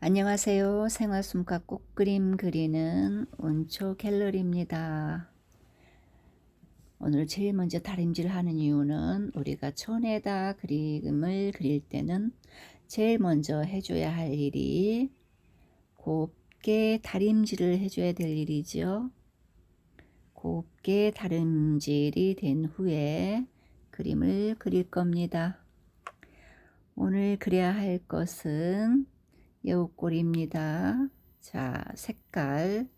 안녕하세요. 생활 숨가 꽃그림 그리는 온초 갤러리입니다. 오늘 제일 먼저 다림질 하는 이유는 우리가 천에다 그림을 그릴 때는 제일 먼저 해줘야 할 일이 곱게 다림질을 해줘야 될 일이죠. 곱게 다림질이 된 후에 그림을 그릴 겁니다. 오늘 그려야 할 것은 여우꼬리입니다. 자, 색깔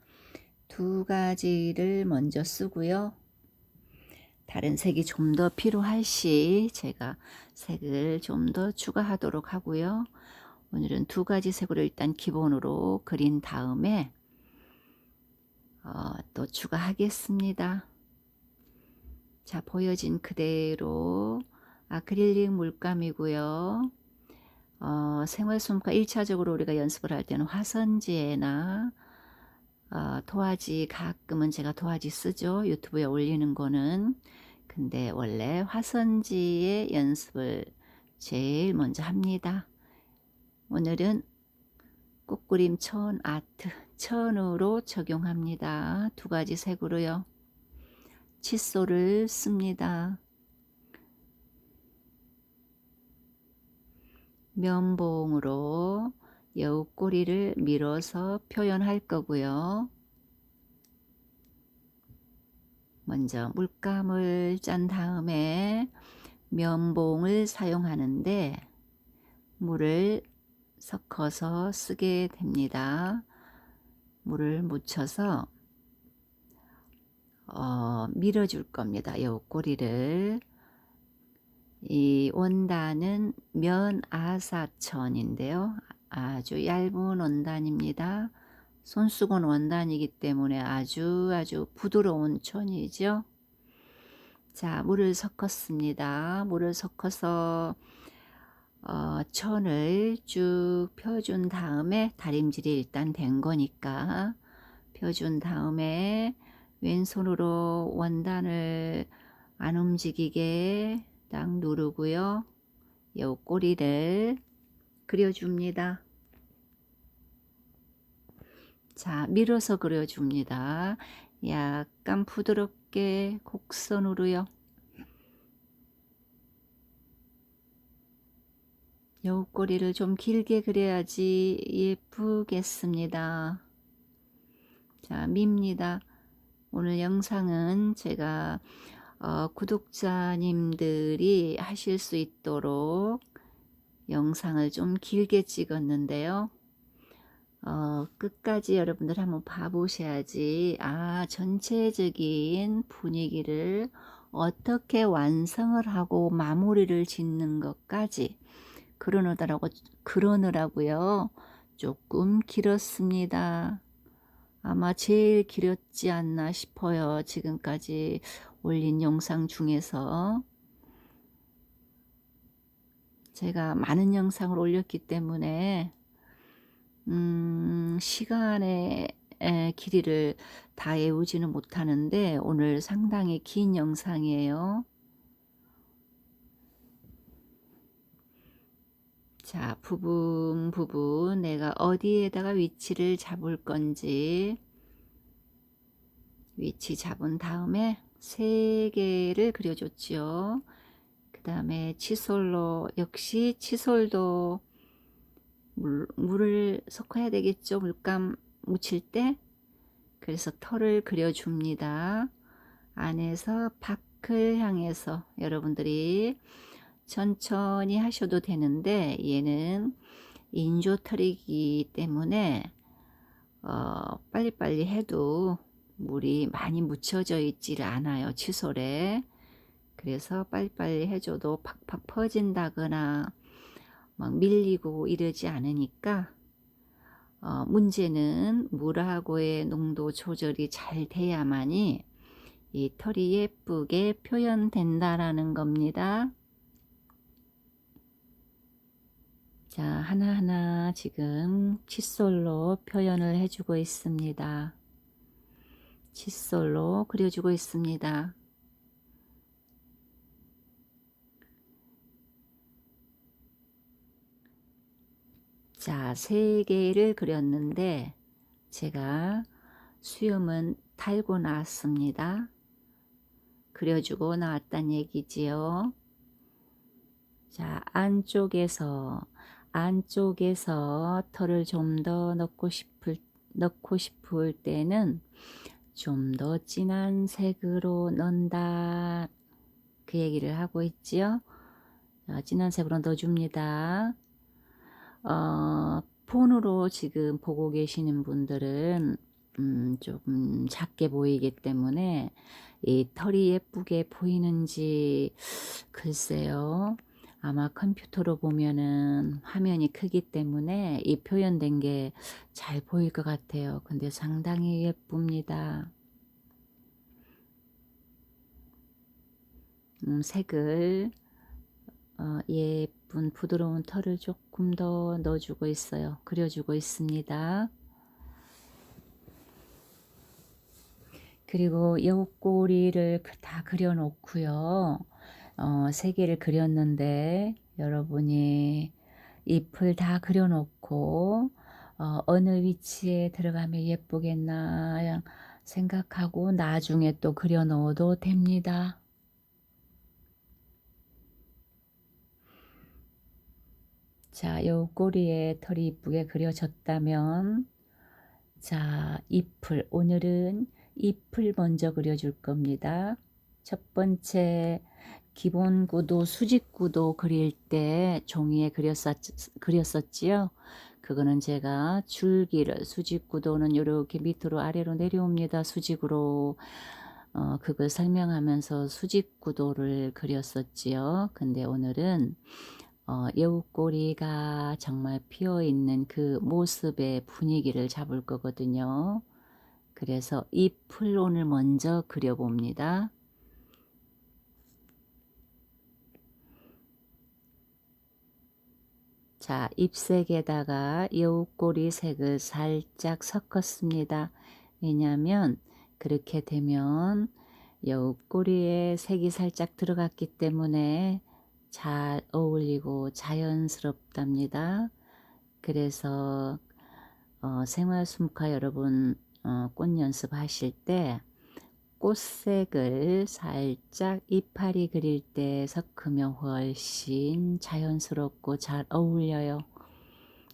두 가지를 먼저 쓰고요. 다른 색이 좀 더 필요할 시 제가 색을 좀 더 추가하도록 하고요. 오늘은 두 가지 색으로 일단 기본으로 그린 다음에 어, 또 추가하겠습니다. 자, 보여진 그대로 아크릴릭 물감이고요. 어, 생활솜과 1차적으로 우리가 연습을 할 때는 화선지에나 어, 도화지 가끔은 제가 도화지 쓰죠. 유튜브에 올리는 거는. 근데 원래 화선지에 연습을 제일 먼저 합니다. 오늘은 꽃그림 천 아트 천으로 적용합니다. 두 가지 색으로요. 칫솔을 씁니다. 면봉으로 여우꼬리를 밀어서 표현할 거고요. 먼저 물감을 짠 다음에 면봉을 사용하는데 물을 섞어서 쓰게 됩니다. 물을 묻혀서 어, 밀어줄 겁니다. 여우꼬리를 이 원단은 면 아사천인데요. 아주 얇은 원단입니다. 손수건 원단이기 때문에 아주 아주 부드러운 천이죠. 자, 물을 섞었습니다. 물을 섞어서 어, 천을 쭉 펴준 다음에 다림질이 일단 된 거니까 펴준 다음에 왼손으로 원단을 안 움직이게 딱 누르고요. 요 꼬리를 그려줍니다. 자, 밀어서 그려줍니다. 약간 부드럽게 곡선으로요. 요 꼬리를 좀 길게 그려야지 예쁘겠습니다. 자, 밉니다. 오늘 영상은 제가 어, 구독자님들이 하실 수 있도록 영상을 좀 길게 찍었는데요. 어, 끝까지 여러분들 한번 봐보셔야지, 아, 전체적인 분위기를 어떻게 완성을 하고 마무리를 짓는 것까지 그러느라고, 그러느라고요. 조금 길었습니다. 아마 제일 길었지 않나 싶어요. 지금까지 올린 영상 중에서 제가 많은 영상을 올렸기 때문에 음, 시간의 길이를 다 외우지는 못하는데 오늘 상당히 긴 영상이에요. 자, 부분 부분 내가 어디에다가 위치를 잡을 건지 위치 잡은 다음에 세 개를 그려줬지요. 그 다음에 칫솔로 역시 칫솔도 물, 물을 섞어야 되겠죠. 물감 묻힐 때. 그래서 털을 그려줍니다. 안에서 밖을 향해서 여러분들이 천천히 하셔도 되는데 얘는 인조털이기 때문에 어, 빨리빨리 해도 물이 많이 묻혀져 있지를 않아요. 칫솔에. 그래서 빨리빨리 해줘도 팍팍 퍼진다거나 막 밀리고 이러지 않으니까 어, 문제는 물하고의 농도 조절이 잘 돼야만이 이 털이 예쁘게 표현된다라는 겁니다. 자, 하나하나 지금 칫솔로 표현을 해주고 있습니다. 칫솔로 그려주고 있습니다. 자, 세 개를 그렸는데 제가 수염은 달고 나왔습니다. 그려주고 나왔단 얘기지요. 자, 안쪽에서 안쪽에서 털을 좀 더 넣고 싶을 넣고 싶을 때는 좀 더 진한 색으로 넣는다. 그 얘기를 하고 있지요. 자, 진한 색으로 넣어줍니다. 어, 폰으로 지금 보고 계시는 분들은 음, 조금 작게 보이기 때문에 이 털이 예쁘게 보이는지 글쎄요. 아마 컴퓨터로 보면은 화면이 크기 때문에 이 표현된 게 잘 보일 것 같아요. 근데 상당히 예쁩니다. 음, 색을 어, 예쁜 부드러운 털을 조금 더 넣어주고 있어요. 그려주고 있습니다. 그리고 옆꼬리를 그- 다 그려놓고요. 어, 세 개를 그렸는데 여러분이 잎을 다 그려놓고 어, 어느 위치에 들어가면 예쁘겠나 생각하고 나중에 또 그려 넣어도 됩니다. 자, 요 꼬리에 털이 이쁘게 그려졌다면 자, 잎을 오늘은 잎을 먼저 그려줄 겁니다. 첫 번째 기본 구도, 수직 구도 그릴 때 종이에 그렸었, 그렸었지요. 그거는 제가 줄기를 수직 구도는 이렇게 밑으로 아래로 내려옵니다. 수직으로 어, 그걸 설명하면서 수직 구도를 그렸었지요. 근데 오늘은 어, 여우꼬리가 정말 피어 있는 그 모습의 분위기를 잡을 거거든요. 그래서 잎을 오늘 먼저 그려봅니다. 자, 잎색에다가 여우꼬리 색을 살짝 섞었습니다. 왜냐하면 그렇게 되면 여우꼬리에 색이 살짝 들어갔기 때문에 잘 어울리고 자연스럽답니다. 그래서 어, 생활 숨카 여러분 어, 꽃 연습하실 때 꽃색을 살짝 이파리 그릴 때 섞으면 훨씬 자연스럽고 잘 어울려요.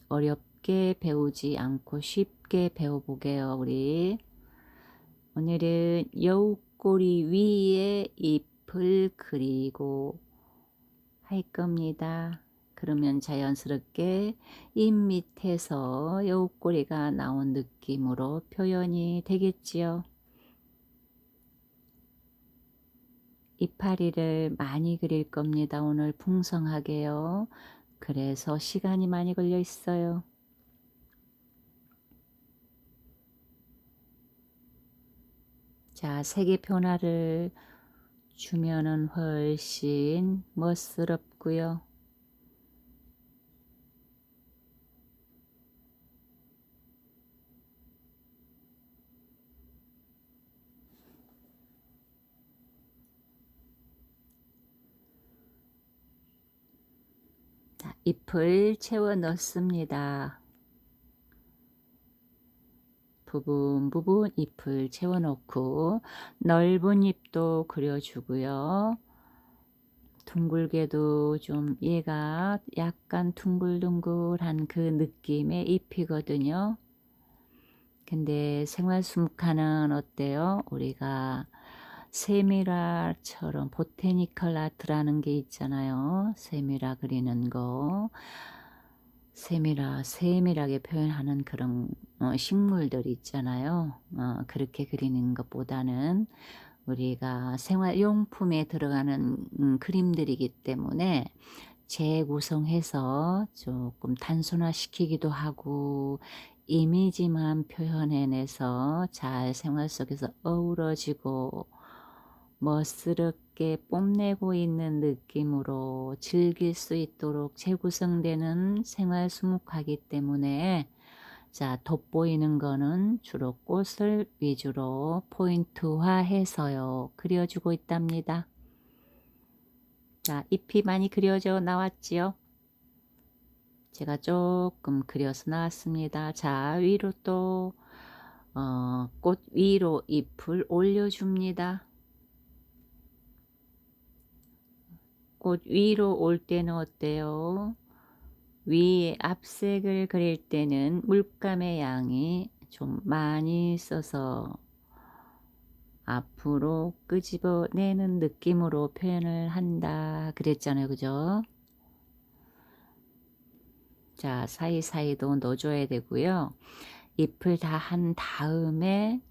어렵게 배우지 않고 쉽게 배워보게요, 우리. 오늘은 여우꼬리 위에 잎을 그리고 할 겁니다. 그러면 자연스럽게 잎 밑에서 여우꼬리가 나온 느낌으로 표현이 되겠지요. 이파리를 많이 그릴 겁니다. 오늘 풍성하게요. 그래서 시간이 많이 걸려 있어요. 자, 색의 변화를 주면은 훨씬 멋스럽고요. 잎을 채워 넣습니다. 부분 부분 잎을 채워 넣고 넓은 잎도 그려주고요. 둥글게도 좀 얘가 약간 둥글둥글한 그 느낌의 잎이거든요. 근데 생활숨카는 어때요? 우리가 세미라처럼 보테니컬 아트라는 게 있잖아요. 세미라 그리는 거. 세미라, 세밀하게 표현하는 그런 어, 식물들 있잖아요. 어, 그렇게 그리는 것보다는 우리가 생활용품에 들어가는 음, 그림들이기 때문에 재구성해서 조금 단순화시키기도 하고 이미지만 표현해내서 잘 생활 속에서 어우러지고 멋스럽게 뽐내고 있는 느낌으로 즐길 수 있도록 재구성되는 생활 수묵하기 때문에 자 돋보이는 거는 주로 꽃을 위주로 포인트화해서요 그려주고 있답니다. 자 잎이 많이 그려져 나왔지요. 제가 조금 그려서 나왔습니다. 자, 위로 또, 어, 꽃 위로 잎을 올려줍니다. 꽃 위로 올 때는 어때요? 위에 앞색을 그릴 때는 물감의 양이 좀 많이 써서 앞으로 끄집어내는 느낌으로 표현을 한다 그랬잖아요. 그죠? 자 사이사이도 넣어줘야 되고요. 잎을 다 한 다음에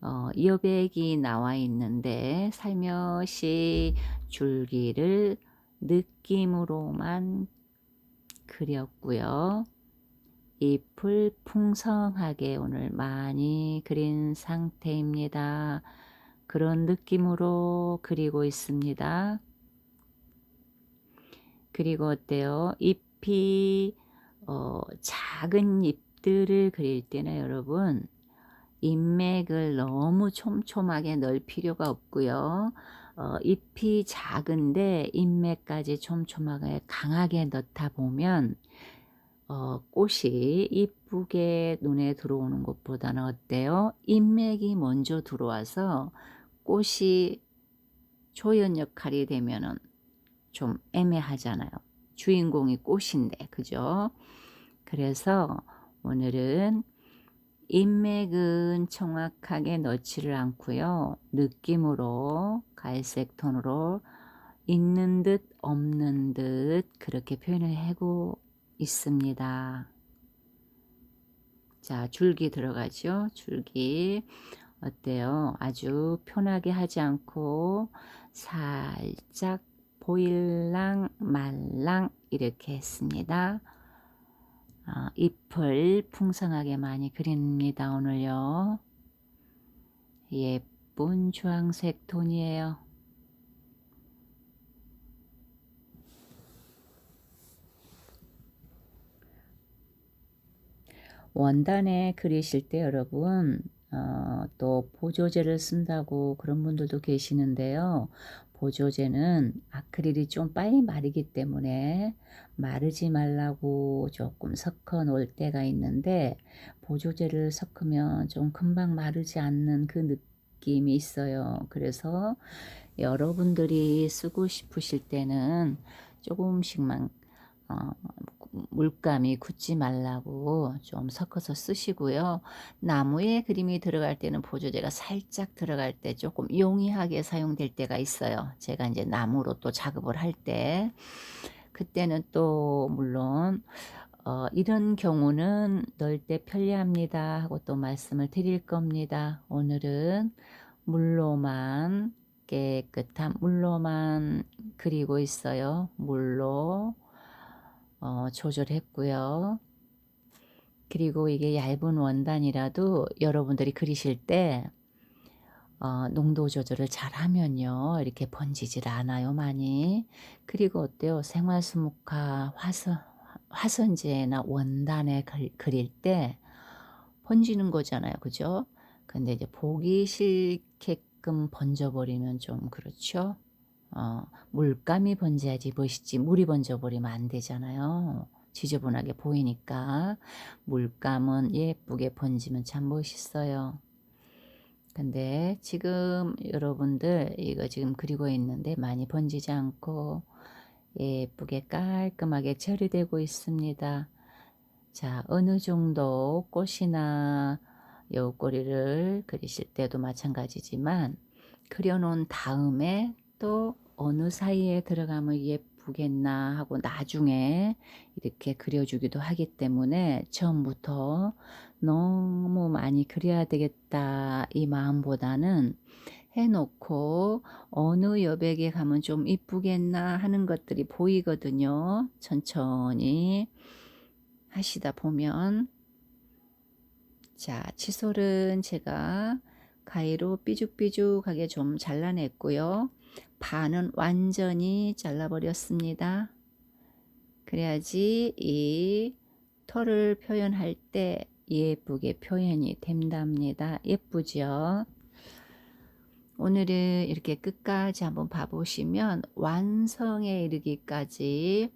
어, 여백이 나와 있는데 살며시 줄기를 느낌으로만 그렸고요. 잎을 풍성하게 오늘 많이 그린 상태입니다. 그런 느낌으로 그리고 있습니다. 그리고 어때요? 잎이 어, 작은 잎들을 그릴 때는 여러분 인맥을 너무 촘촘하게 넣을 필요가 없고요. 어, 잎이 작은데 인맥까지 촘촘하게 강하게 넣다 보면 어, 꽃이 이쁘게 눈에 들어오는 것보다는 어때요? 인맥이 먼저 들어와서 꽃이 조연 역할이 되면은 좀 애매하잖아요. 주인공이 꽃인데, 그죠? 그래서 오늘은 인맥은 정확하게 넣지를 않고요. 느낌으로 갈색 톤으로 있는 듯 없는 듯 그렇게 표현을 하고 있습니다. 자, 줄기 들어가죠. 줄기. 어때요? 아주 편하게 하지 않고 살짝 보일랑 말랑 이렇게 했습니다. 어, 잎을 풍성하게 많이 그립니다. 오늘요. 예쁜 주황색 톤이에요. 원단에 그리실 때 여러분 어, 또 보조제를 쓴다고 그런 분들도 계시는데요. 보조제는 아크릴이 좀 빨리 마르기 때문에 마르지 말라고 조금 섞어 놓을 때가 있는데 보조제를 섞으면 좀 금방 마르지 않는 그 느낌이 있어요. 그래서 여러분들이 쓰고 싶으실 때는 조금씩만 어, 물감이 굳지 말라고 좀 섞어서 쓰시고요. 나무에 그림이 들어갈 때는 보조제가 살짝 들어갈 때 조금 용이하게 사용될 때가 있어요. 제가 이제 나무로 또 작업을 할 때 그때는 또 물론 어, 이런 경우는 넣을 때 편리합니다 하고 또 말씀을 드릴 겁니다. 오늘은 물로만 깨끗한 물로만 그리고 있어요. 물로 어, 조절했고요. 그리고 이게 얇은 원단이라도 여러분들이 그리실 때 어, 농도 조절을 잘 하면요. 이렇게 번지질 않아요, 많이. 그리고 어때요? 생활수목화 화선, 화선지나 원단에 그릴 때 번지는 거잖아요. 그죠? 근데 이제 보기 싫게끔 번져버리면 좀 그렇죠. 어, 물감이 번져야지 멋있지 물이 번져버리면 안 되잖아요. 지저분하게 보이니까 물감은 예쁘게 번지면 참 멋있어요. 근데 지금 여러분들 이거 지금 그리고 있는데 많이 번지지 않고 예쁘게 깔끔하게 처리되고 있습니다. 자, 어느 정도 꽃이나 여우꼬리를 그리실 때도 마찬가지지만 그려놓은 다음에 또 어느 사이에 들어가면 예쁘겠나 하고 나중에 이렇게 그려주기도 하기 때문에 처음부터 너무 많이 그려야 되겠다 이 마음보다는 해놓고 어느 여백에 가면 좀 이쁘겠나 하는 것들이 보이거든요. 천천히 하시다 보면 자 칫솔은 제가 가위로 삐죽삐죽하게 좀 잘라냈고요. 반은 완전히 잘라버렸습니다. 그래야지 이 털을 표현할 때 예쁘게 표현이 된답니다. 예쁘죠? 오늘은 이렇게 끝까지 한번 봐보시면 완성에 이르기까지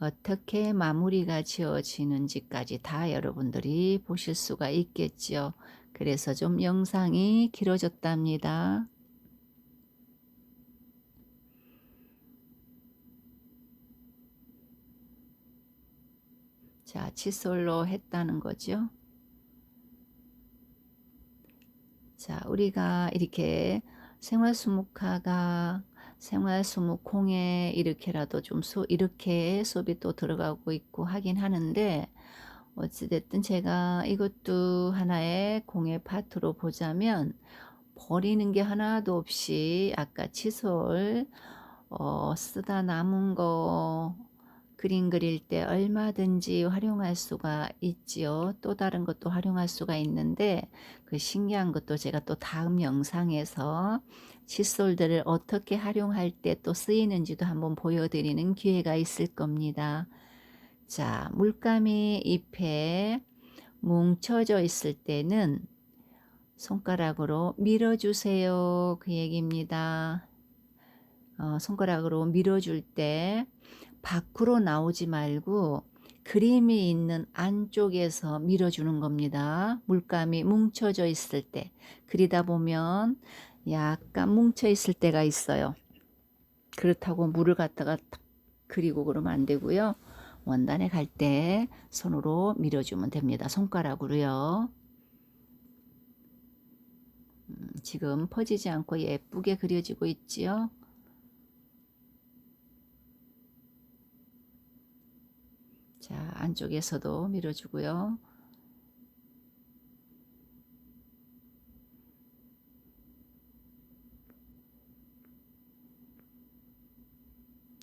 어떻게 마무리가 지어지는지까지 다 여러분들이 보실 수가 있겠죠. 그래서 좀 영상이 길어졌답니다. 자, 칫솔로 했다는 거죠. 자, 우리가 이렇게 생활수목화가 생활수목공에 이렇게라도 좀 수, 이렇게 수업이 또 들어가고 있고 하긴 하는데 어찌됐든 제가 이것도 하나의 공예 파트로 보자면 버리는 게 하나도 없이 아까 칫솔 어, 쓰다 남은 거 그림 그릴 때 얼마든지 활용할 수가 있지요. 또 다른 것도 활용할 수가 있는데 그 신기한 것도 제가 또 다음 영상에서 칫솔들을 어떻게 활용할 때 또 쓰이는지도 한번 보여드리는 기회가 있을 겁니다. 자, 물감이 잎에 뭉쳐져 있을 때는 손가락으로 밀어주세요. 그 얘기입니다. 어, 손가락으로 밀어줄 때 밖으로 나오지 말고 그림이 있는 안쪽에서 밀어주는 겁니다. 물감이 뭉쳐져 있을 때 그리다 보면 약간 뭉쳐 있을 때가 있어요. 그렇다고 물을 갖다가 탁 그리고 그러면 안 되고요. 원단에 갈 때 손으로 밀어주면 됩니다. 손가락으로요. 음, 지금 퍼지지 않고 예쁘게 그려지고 있지요. 자, 안쪽에서도 밀어주고요.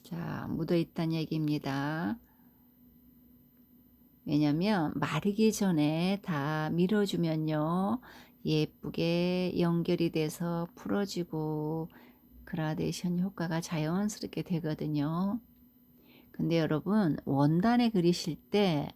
자, 묻어 있다는 얘기입니다. 왜냐면 마르기 전에 다 밀어주면요. 예쁘게 연결이 돼서 풀어지고 그라데이션 효과가 자연스럽게 되거든요. 근데 여러분 원단에 그리실 때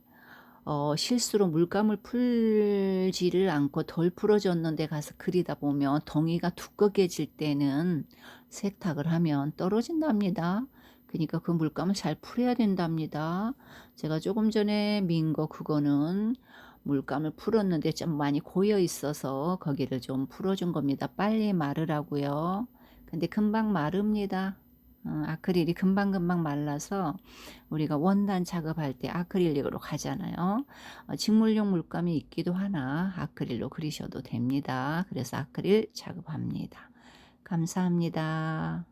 어, 실수로 물감을 풀지를 않고 덜 풀어졌는데 가서 그리다 보면 덩이가 두껍게 질 때는 세탁을 하면 떨어진답니다. 그러니까 그 물감을 잘 풀어야 된답니다. 제가 조금 전에 민 거 그거는 물감을 풀었는데 좀 많이 고여 있어서 거기를 좀 풀어준 겁니다. 빨리 마르라고요. 근데 금방 마릅니다. 어, 아크릴이 금방금방 말라서 우리가 원단 작업할 때 아크릴릭으로 가잖아요. 어, 직물용 물감이 있기도 하나 아크릴로 그리셔도 됩니다. 그래서 아크릴 작업합니다. 감사합니다.